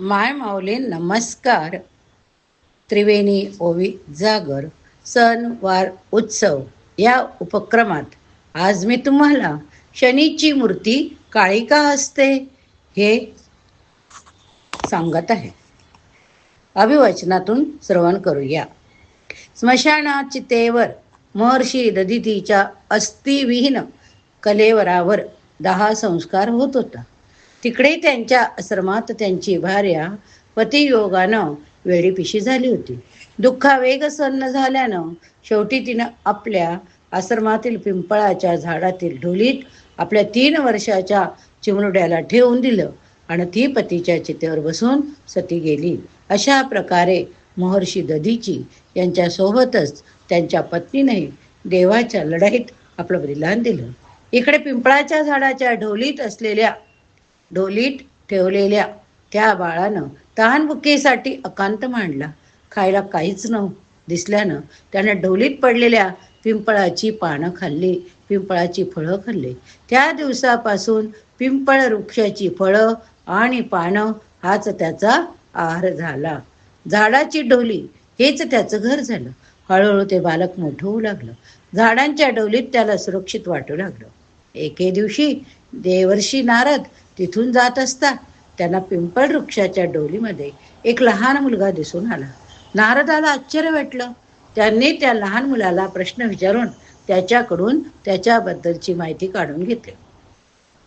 माय माऊली नमस्कार. त्रिवेणी ओवी जागर सण वार उत्सव या उपक्रमात आज मी तुम्हाला शनीची मूर्ती काळी का असते हे सांगत आहे. अभिवचनातून श्रवण करूया. स्मशाना चितेवर महर्षी दधितीच्या अस्थिविहीन कलेवरावर दहा संस्कार होत होता. तिकडे त्यांच्या आश्रमात त्यांची भार्या पतियोगानं वेडीपिशी झाली होती. दुःखावेग सन्न झाल्यानं शेवटी तिनं आपल्या आश्रमातील पिंपळाच्या झाडातील ढोलीत आपल्या तीन वर्षाच्या चिमरुड्याला ठेवून दिलं आणि ती पतीच्या चितेवर बसून सती गेली. अशा प्रकारे महर्षी दधीची यांच्या सोबतच त्यांच्या पत्नीने देवाच्या लढाईत आपलं बलिदान दिलं. इकडे पिंपळाच्या झाडाच्या ढोलीत असलेल्या ढोलीत ठेवलेल्या त्या बाळानं तहानबुकेसाठी अकांत मांडला. खायला काहीच न दिसल्यानं त्यानं ढोलीत पडलेल्या पिंपळाची पानं खाल्ली पिंपळाची फळं खाल्ली. त्या दिवसापासून पिंपळ वृक्षाची फळं आणि पानं हाच त्याचा आहार झाला. झाडाची ढोली हेच त्याचं घर झालं. हळूहळू ते बालक मोठं होऊ लागलं. झाडांच्या डोलीत त्याला सुरक्षित वाटू लागलं. एके दिवशी देवर्षी नारद तिथून जात असता त्यांना पिंपळ वृक्षाच्या डोलीमध्ये एक लहान मुलगा दिसून आला. नारदाला आश्चर्य वाटलं. त्यांनी त्या लहान मुलाला प्रश्न विचारून त्याच्याकडून त्याच्याबद्दलची माहिती काढून घेतली.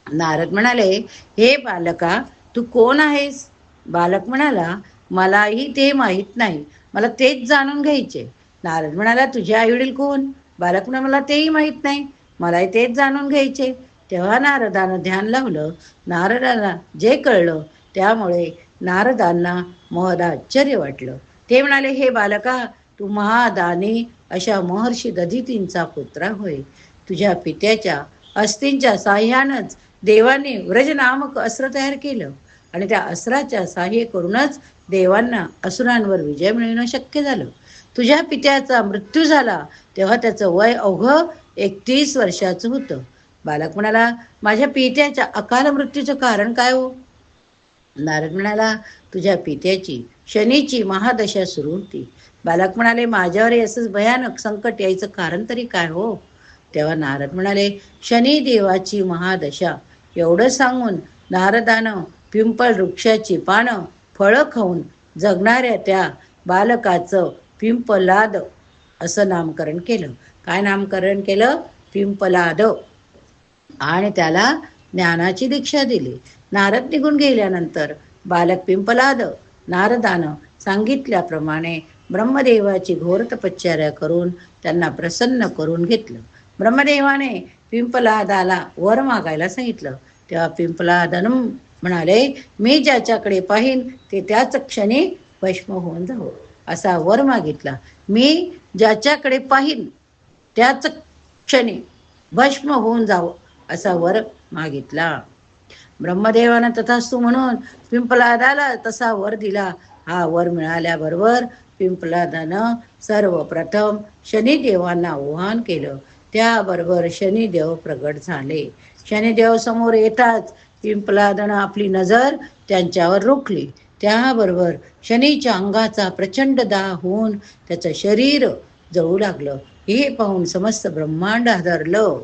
नारद म्हणाले हे बालका तू कोण आहेस? बालक म्हणाला मलाही ते माहीत नाही. मला तेच जाणून घ्यायचे. नारद म्हणाला तुझे आई वडील कोण? बालक म्हणा मला तेही माहीत नाही. मलाही तेच जाणून घ्यायचे. तेव्हा नारदानं ध्यान लावलं. नारदाला जे कळलं त्यामुळे नारदांना महद आश्चर्य वाटलं. ते म्हणाले हे बालका तू महादानी अशा महर्षी दधितींचा पुत्रा होय. तुझ्या पित्याच्या अस्तींच्या साह्यानंच देवाने व्रज नामक अस्त्र तयार केलं आणि त्या अस्त्राच्या साह्य करूनच देवांना असुरांवर विजय मिळवणं शक्य झालं. तुझ्या पित्याचा मृत्यू झाला तेव्हा त्याचं वय अवघ एकतीस वर्षाचं होतं. बालक म्हणाला माझ्या पित्याच्या अकाल मृत्यूचं कारण काय हो? नारद म्हणाला तुझ्या पित्याची शनीची महादशा सुरू होती. बालक म्हणाले माझ्यावर असंच भयानक संकट यायचं कारण तरी काय हो? तेव्हा नारद म्हणाले शनी देवाची महादशा एवढं सांगून नारदानं पिंपळ वृक्षाची पानं फळं खाऊन जगणाऱ्या त्या बालकाचं पिंपलाद असं नामकरण केलं. काय नामकरण केलं? पिंपलाद. आणि त्याला ज्ञानाची दीक्षा दिली. नारद निघून गेल्यानंतर बालक पिंपलाद नारदानं सांगितल्याप्रमाणे ब्रह्मदेवाची घोर तपश्चर्या करून त्यांना प्रसन्न करून घेतलं. ब्रह्मदेवाने पिंपलादाला वर मागायला सांगितलं. तेव्हा पिंपलादनम म्हणाले मी ज्याच्याकडे पाहीन ते त्याच क्षणी भस्म होऊन जावं. असा वर मागितला. मी ज्याच्याकडे पाहीन त्याच क्षणी भस्म होऊन जावं असा वर मागितला. ब्रह्मदेवानं तथास्तू म्हणून पिंपलादाला तसा वर दिला. हा वर मिळाल्याबरोबर पिंपलादानं सर्वप्रथम शनिदेवांना आव्हान केलं. त्याबरोबर शनिदेव प्रगट झाले. शनिदेव समोर येताच पिंपलादानं आपली नजर त्यांच्यावर रोखली. त्याबरोबर शनीच्या अंगाचा प्रचंड दाह होऊन त्याचं शरीर जळू लागलं. हे पाहून समस्त ब्रह्मांड हादरलं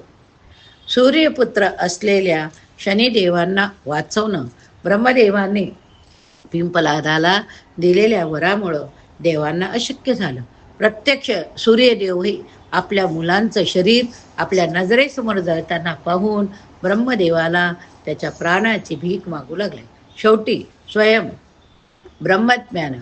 सूर्यपुत्र असलेल्या शनिदेवांना वाचवणं ब्रह्मदेवाने पिंपलादाला दिलेल्या वरामुळं देवांना अशक्य झालं. प्रत्यक्ष सूर्यदेवही आपल्या मुलांचं शरीर आपल्या नजरेसमोर जळताना पाहून ब्रह्मदेवाला त्याच्या प्राणाची भीक मागू लागले. शेवटी स्वयं ब्रह्मज्ञान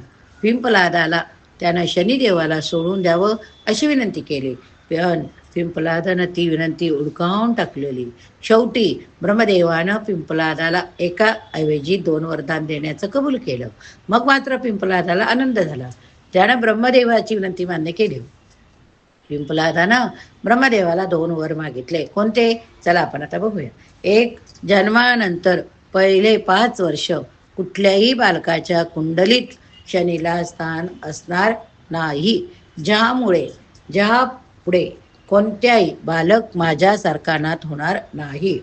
पिंपलादाला त्यानं शनिदेवाला सोडून द्यावं अशी विनंती केली. पण पिंपलादानं ती विनंती उडकावून टाकलेली. शेवटी ब्रह्मदेवानं पिंपलादाला एका ऐवजी दोन वरदान देण्याचं कबूल केलं. मग मात्र पिंपलादाला आनंद झाला. त्यानं ब्रह्मदेवाची विनंती मान्य केली. पिंपलादानं ब्रह्मदेवाला दोन वर मागितले. कोणते? चला आपण आता बघूया. एक जन्मानंतर पहिले पाच वर्ष कुठल्याही बालकाच्या कुंडलीत शनीला स्थान असणार नाही. ज्यामुळे ज्या पुढे कोणत्याही बालक माझ्या सरकानात होणार नाही.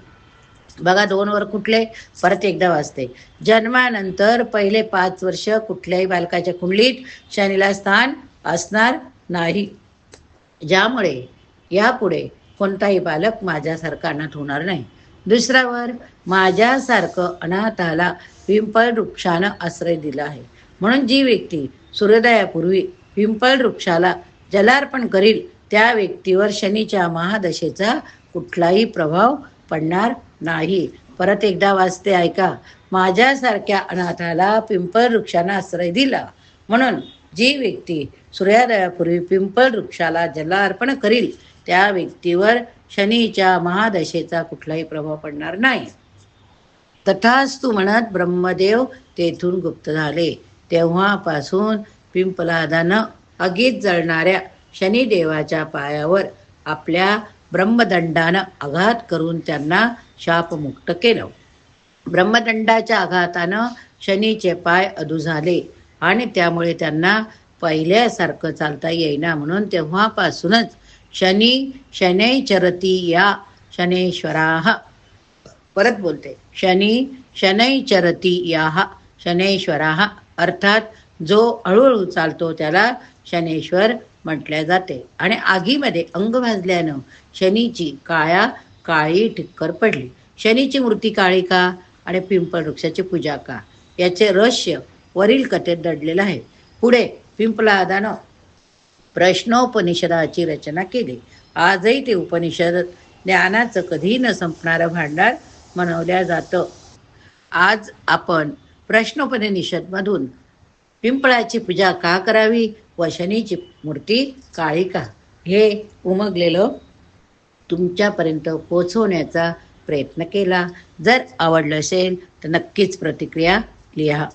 बघा दोन वर कुठले? परत एकदा वाचते. जन्मानंतर पहिले पाच वर्ष कुठल्याही बालकाच्या कुंडलीत शनीला स्थान असणार नाही. ज्यामुळे यापुढे कोणताही बालक माझ्या अनाथ होणार नाही. दुसऱ्यावर माझ्यासारखं अनाथाला पिंपळ वृक्षानं आश्रय दिला आहे. म्हणून जी व्यक्ती सूर्योदयापूर्वी पिंपळ वृक्षाला जलार्पण करील त्या व्यक्तीवर शनीच्या महादशेचा कुठलाही प्रभाव पडणार नाही. परत एकदा वाचते ऐका माझ्यासारख्या अनाथाला पिंपळ वृक्षानं आश्रय दिला. म्हणून जी व्यक्ती सूर्योदयापूर्वी पिंपळ वृक्षाला जलार्पण करील त्या व्यक्तीवर शनीच्या महादशेचा कुठलाही प्रभाव पडणार नाही. तथास्तु म्हणत ब्रह्मदेव तेथून गुप्त झाले. तेव्हापासून पिंपलादानं अगीत जळणाऱ्या शनिदेवाच्या पायावर आपल्या ब्रह्मदंडानं आघात करून त्यांना शापमुक्त केलं. ब्रह्मदंडाच्या आघातानं शनीचे पाय अधू झाले आणि त्यामुळे त्यांना पहिल्यासारखं चालता येईना म्हणून तेव्हापासूनच शनी शनैचरती या शनेश्वराः परत बोलते. शनी शनैचरती याः शनेश्वराः अर्थात जो हळूहळू चालतो त्याला शनेश्वर म्हटले जाते. आणि आगीमध्ये अंग भाजल्यानं शनीची काळ्या काळी ठिक्कर पडली. शनीची मूर्ती काळी का? आणि पिंपळ वृक्षाची पूजा का? याचे रहस्य वरील कथेत दडलेलं आहे. पुढे पिंपलादानं प्रश्नोपनिषदाची रचना केली. आजही ते उपनिषद ज्ञानाचं कधी न संपणारं भांडार मनवल्या जातं. आज आपण प्रश्नोपनिषदमधून पिंपळाची पूजा का करावी व शनीची मूर्ती काळी का? हे उमगलेलं तुमच्यापर्यंत पोचवण्याचा प्रयत्न केला. जर आवडलं असेल तर नक्कीच प्रतिक्रिया लिहा.